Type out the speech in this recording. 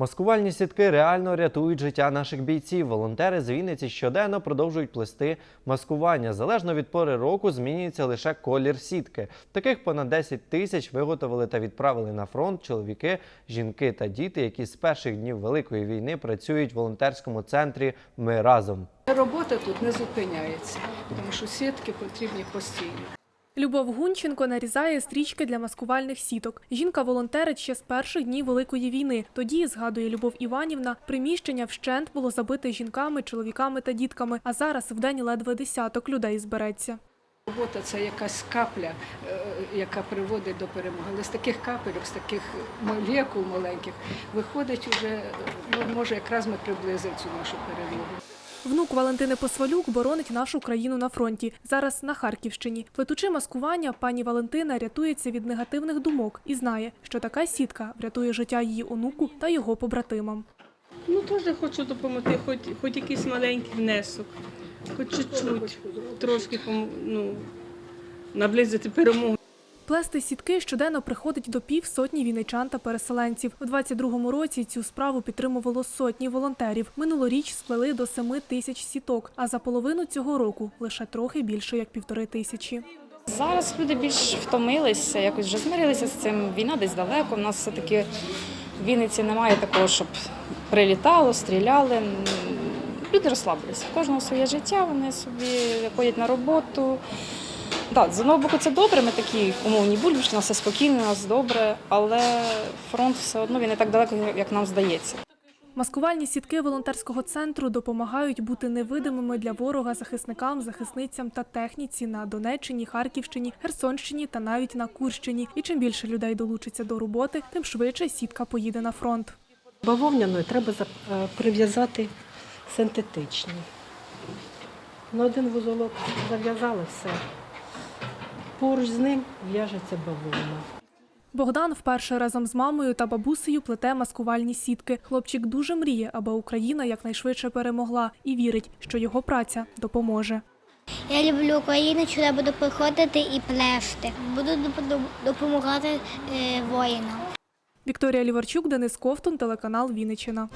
Маскувальні сітки реально рятують життя наших бійців. Волонтери з Вінниці щоденно продовжують плести маскування. Залежно від пори року змінюється лише колір сітки. Таких понад 10 тисяч виготовили та відправили на фронт чоловіки, жінки та діти, які з перших днів великої війни працюють в волонтерському центрі Ми разом. Робота тут не зупиняється, тому що сітки потрібні постійно. Любов Гунченко нарізає стрічки для маскувальних сіток. Жінка волонтерить ще з перших днів Великої війни. Тоді, згадує Любов Іванівна, приміщення вщент було забите жінками, чоловіками та дітками, а зараз в день ледве десяток людей збереться. Робота це якась капля, е, яка приводить до перемоги. Але з таких капелюк, з таких молекул маленьких виходить уже, ну, може, якраз ми приблизимо цю нашу перемогу. Внук Валентини Посвалюк боронить нашу країну на фронті. Зараз на Харківщині. Плетучи маскування, пані Валентина рятується від негативних думок і знає, що така сітка врятує життя її онуку та його побратимам. Ну, теж хочу допомогти, хоч, хоч якийсь маленький внесок, хоч чуть-чуть, трошки ну, наблизити перемогу. Плести сітки щоденно приходить до пів сотні вінничан та переселенців. У 22-му році цю справу підтримувало сотні волонтерів. Минулоріч сплели до 7 тисяч сіток, а за половину цього року лише трохи більше як півтори тисячі. Зараз люди більш втомилися, якось вже змирилися з цим. Війна десь далеко. У нас все-таки в Вінниці немає такого, щоб прилітало, стріляли. Люди розслабилися. Кожного своє життя, вони собі ходять на роботу. Так, з одного боку, це добре, ми такі умовні бульбашки, у нас все спокійно, у нас добре, але фронт все одно він не так далеко, як нам здається. Маскувальні сітки волонтерського центру допомагають бути невидимими для ворога захисникам, захисницям та техніці на Донеччині, Харківщині, Херсонщині та навіть на Курщині. І чим більше людей долучиться до роботи, тим швидше сітка поїде на фронт. Бавовняною треба е, прив'язати синтетичні. На один вузолок зав'язали все. Поруч з ним в'яжеться бавовна. Богдан вперше разом з мамою та бабусею плете маскувальні сітки. Хлопчик дуже мріє, аби Україна якнайшвидше перемогла і вірить, що його праця допоможе. Я люблю Україну, що я буду приходити і плести. Буду допомагати е, воїнам. Вікторія Ліварчук, Денис Ковтун, телеканал Вінниччина.